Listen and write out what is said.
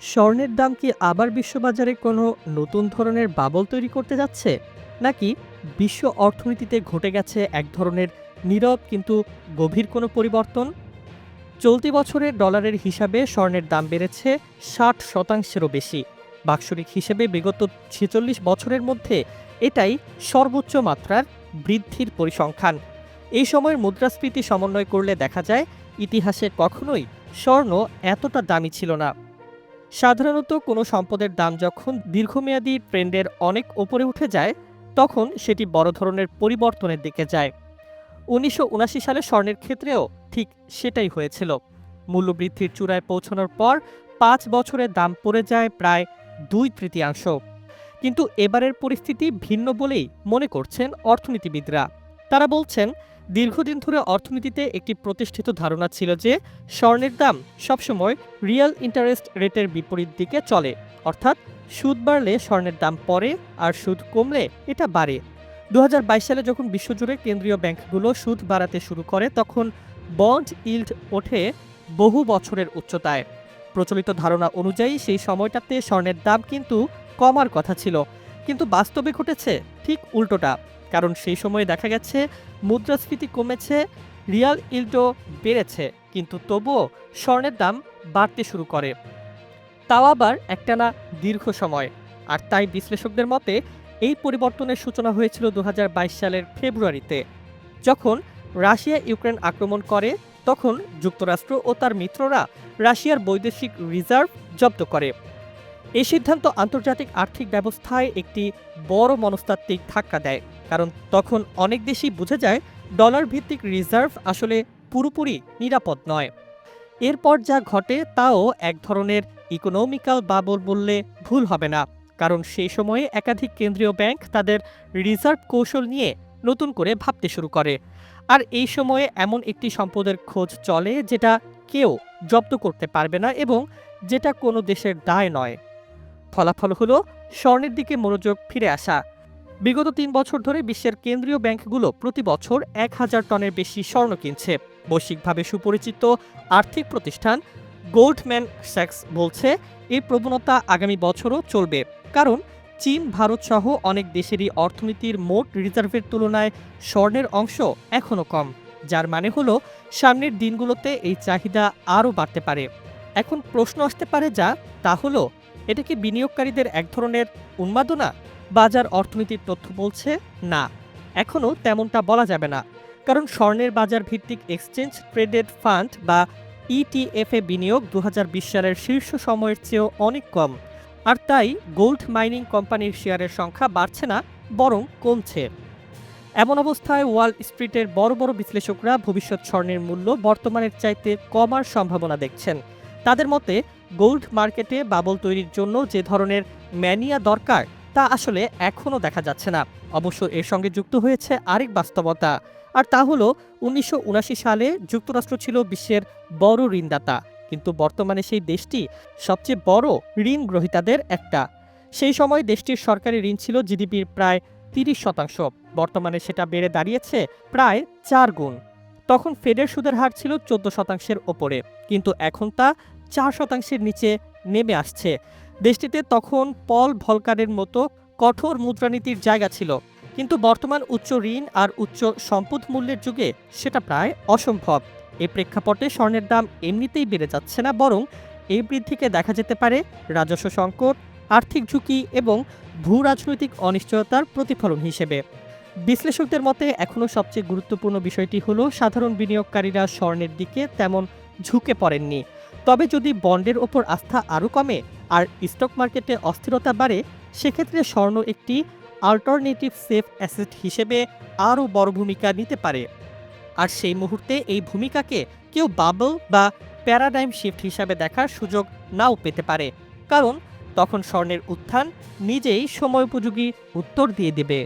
স্বর্ণের দাম কি আবার বিশ্ববাজারে কোনো নতুন ধরনের বাবল তৈরি করতে যাচ্ছে? নাকি বিশ্ব অর্থনীতিতে ঘটে গেছে এক ধরনের নীরব কিন্তু গভীর কোনো পরিবর্তন? চলতি বছরে ডলারের হিসাবে স্বর্ণের দাম বেড়েছে ষাট শতাংশেরও বেশি। বাৎসরিক হিসেবে বিগত ছেচল্লিশ বছরের মধ্যে এটাই সর্বোচ্চ মাত্রার বৃদ্ধির পরিসংখ্যান। এই সময়ের মুদ্রাস্ফীতি সমন্বয় করলে দেখা যায়, ইতিহাসে কখনোই স্বর্ণ এতটা দামি ছিল না। সাধারণত কোনো সম্পদের দাম যখন দীর্ঘমেয়াদী ট্রেন্ডের অনেক ওপরে উঠে যায়, তখন সেটি বড় ধরনের পরিবর্তনের দিকে যায়। উনিশশো উনআশি সালে স্বর্ণের ক্ষেত্রেও ঠিক সেটাই হয়েছিল। মূল্যবৃদ্ধির চূড়ায় পৌঁছানোর পর পাঁচ বছরের দাম পড়ে যায় প্রায় দুই তৃতীয়াংশ। কিন্তু এবারের পরিস্থিতি ভিন্ন বলেই মনে করছেন অর্থনীতিবিদরা। তারা বলছেন দীর্ঘদিন ধরে অর্থনীতিতে একটি প্রতিষ্ঠিত ধারণা ছিল যে স্বর্ণের দাম সবসময় রিয়েল ইন্টারেস্ট রেটের বিপরীত দিকে চলে। অর্থাৎ সুদ বাড়লে স্বর্ণের দাম পড়ে আর সুদ কমলে এটা বাড়ে। দু হাজার বাইশ সালে যখন বিশ্বজুড়ে কেন্দ্রীয় ব্যাংকগুলো সুদ বাড়াতে শুরু করে, তখন বন্ড ইল্ড ওঠে বহু বছরের উচ্চতায়। প্রচলিত ধারণা অনুযায়ী সেই সময়টাতে স্বর্ণের দাম কিন্তু কমার কথা ছিল। কিন্তু বাস্তবে ঘটেছে ঠিক উল্টোটা। কারণ সেই সময়ে দেখা গেছে মুদ্রাস্ফীতি কমেছে, রিয়াল ইল্ডও বেড়েছে, কিন্তু তবুও স্বর্ণের দাম বাড়তে শুরু করে। তাও আবার একটানা দীর্ঘ সময়। আর তাই বিশ্লেষকদের মতে, এই পরিবর্তনের সূচনা হয়েছিল দু হাজার বাইশ সালের ফেব্রুয়ারিতে। যখন রাশিয়া ইউক্রেন আক্রমণ করে, তখন যুক্তরাষ্ট্র ও তার মিত্ররা রাশিয়ার বৈদেশিক রিজার্ভ জব্দ করে। এই সিদ্ধান্ত আন্তর্জাতিক আর্থিক ব্যবস্থায় একটি বড় মনস্তাত্ত্বিক ধাক্কা দেয়। কারণ তখন অনেক দেশই বুঝে যায় ডলার ভিত্তিক রিজার্ভ আসলে পুরোপুরি নিরাপদ নয়। এরপর যা ঘটে তাও এক ধরনের ইকোনমিক্যাল বাবল বললে ভুল হবে না, কারণ সেই সময়ে একাধিক কেন্দ্রীয় ব্যাংক তাদের রিজার্ভ কৌশল নিয়ে নতুন করে ভাবতে শুরু করে। আর এই সময়ে এমন একটি সম্পদের খোঁজ চলে যেটা কেউ জব্দ করতে পারবে না এবং যেটা কোনো দেশের দায় নয়। ফলাফল হলো স্বর্ণের দিকে মনোযোগ ফিরে আসা। বিগত তিন বছর ধরে বিশ্বের কেন্দ্রীয় ব্যাংকগুলো প্রতি বছর এক হাজার টনের বেশি স্বর্ণ কিনছে। বৈশ্বিকভাবে সুপরিচিত আর্থিক প্রতিষ্ঠান গোল্ডম্যান স্যাক্স বলছে এই প্রবণতা আগামী বছরও চলবে। কারণ চীন, ভারত সহ অনেক দেশেরই অর্থনীতির মোট রিজার্ভের তুলনায় স্বর্ণের অংশ এখনও কম, যার মানে হলো সামনের দিনগুলোতে এই চাহিদা আরও বাড়তে পারে। এখন প্রশ্ন আসতে পারে যা, তা হলো, এটা কি বিনিয়োগকারীদের এক ধরনের উন্মাদনা? বাজার অর্থনীতির তথ্য বলছে, না, এখনও তেমনটা বলা যাবে না, কারণ স্বর্ণের বাজার ভিত্তিক এক্সচেঞ্জ ট্রেডেড ফান্ড বা ইটিএফ এ বিনিয়োগ দু হাজার বিশ সালের শীর্ষ সময়ের চেয়েও অনেক কম, আর তাই গোল্ড মাইনিং কোম্পানির শেয়ারের সংখ্যা বাড়ছে না, বরং কমছে। এমন অবস্থায় ওয়াল স্ট্রিটের বড় বড় বিশ্লেষকরা ভবিষ্যৎ স্বর্ণের মূল্য বর্তমানের চাইতে কমার সম্ভাবনা দেখছেন। তাদের মতে, গোল্ড মার্কেটে বাবল তৈরির জন্য যে ধরনের ম্যানিয়া দরকার তা আসলে এখনও দেখা যাচ্ছে না। অবশ্য এর সঙ্গে যুক্ত হয়েছে আরেক বাস্তবতা। আর তা হলো, উনিশশো সালে যুক্তরাষ্ট্র ছিল বিশ্বের বড় ঋণদাতা। কিন্তু বর্তমানে সেই দেশটি সবচেয়ে বড় ঋণ গ্রহীতাদের একটা। সেই সময় দেশটির সরকারি ঋণ ছিল জিডিপির প্রায় তিরিশ শতাংশ। বর্তমানে সেটা বেড়ে দাঁড়িয়েছে প্রায় চার গুণ। তখন ফেডের সুদের হার ছিল চোদ্দ শতাংশের ওপরে। কিন্তু এখন তা চার শতাংশের নিচে নেমে আসছে। দেশটিতে তখন পল ভলকারের মতো কঠোর মুদ্রানীতির জায়গা ছিল, কিন্তু বর্তমান উচ্চ ঋণ আর উচ্চ সম্পদ মূল্যের যুগে সেটা প্রায় অসম্ভব। এই প্রেক্ষাপটে স্বর্ণের দাম এমনিতেই বেড়ে যাচ্ছে না, বরং এই বৃদ্ধিকে দেখা যেতে পারে রাজস্ব সংকট, আর্থিক ঝুঁকি এবং ভূ রাজনৈতিক অনিশ্চয়তার প্রতিফলন হিসেবে। বিশ্লেষকদের মতে এখনও সবচেয়ে গুরুত্বপূর্ণ বিষয়টি হলো সাধারণ বিনিয়োগকারীরা স্বর্ণের দিকে তেমন ঝুঁকে পড়েননি। তবে যদি বন্ডের ওপর আস্থা আরও কমে আর স্টক মার্কেটে অস্থিরতা বাড়ে, সেক্ষেত্রে স্বর্ণ একটি আল্টারনেটিভ সেফ অ্যাসেট হিসেবে আরও বড় ভূমিকা নিতে পারে। আর সেই মুহূর্তে এই ভূমিকাকে কেউ বাবল বা প্যারাডাইম শিফট হিসাবে দেখার সুযোগ নাও পেতে পারে, কারণ তখন স্বর্ণের উত্থান নিজেই সময়োপযোগী উত্তর দিয়ে দেবে।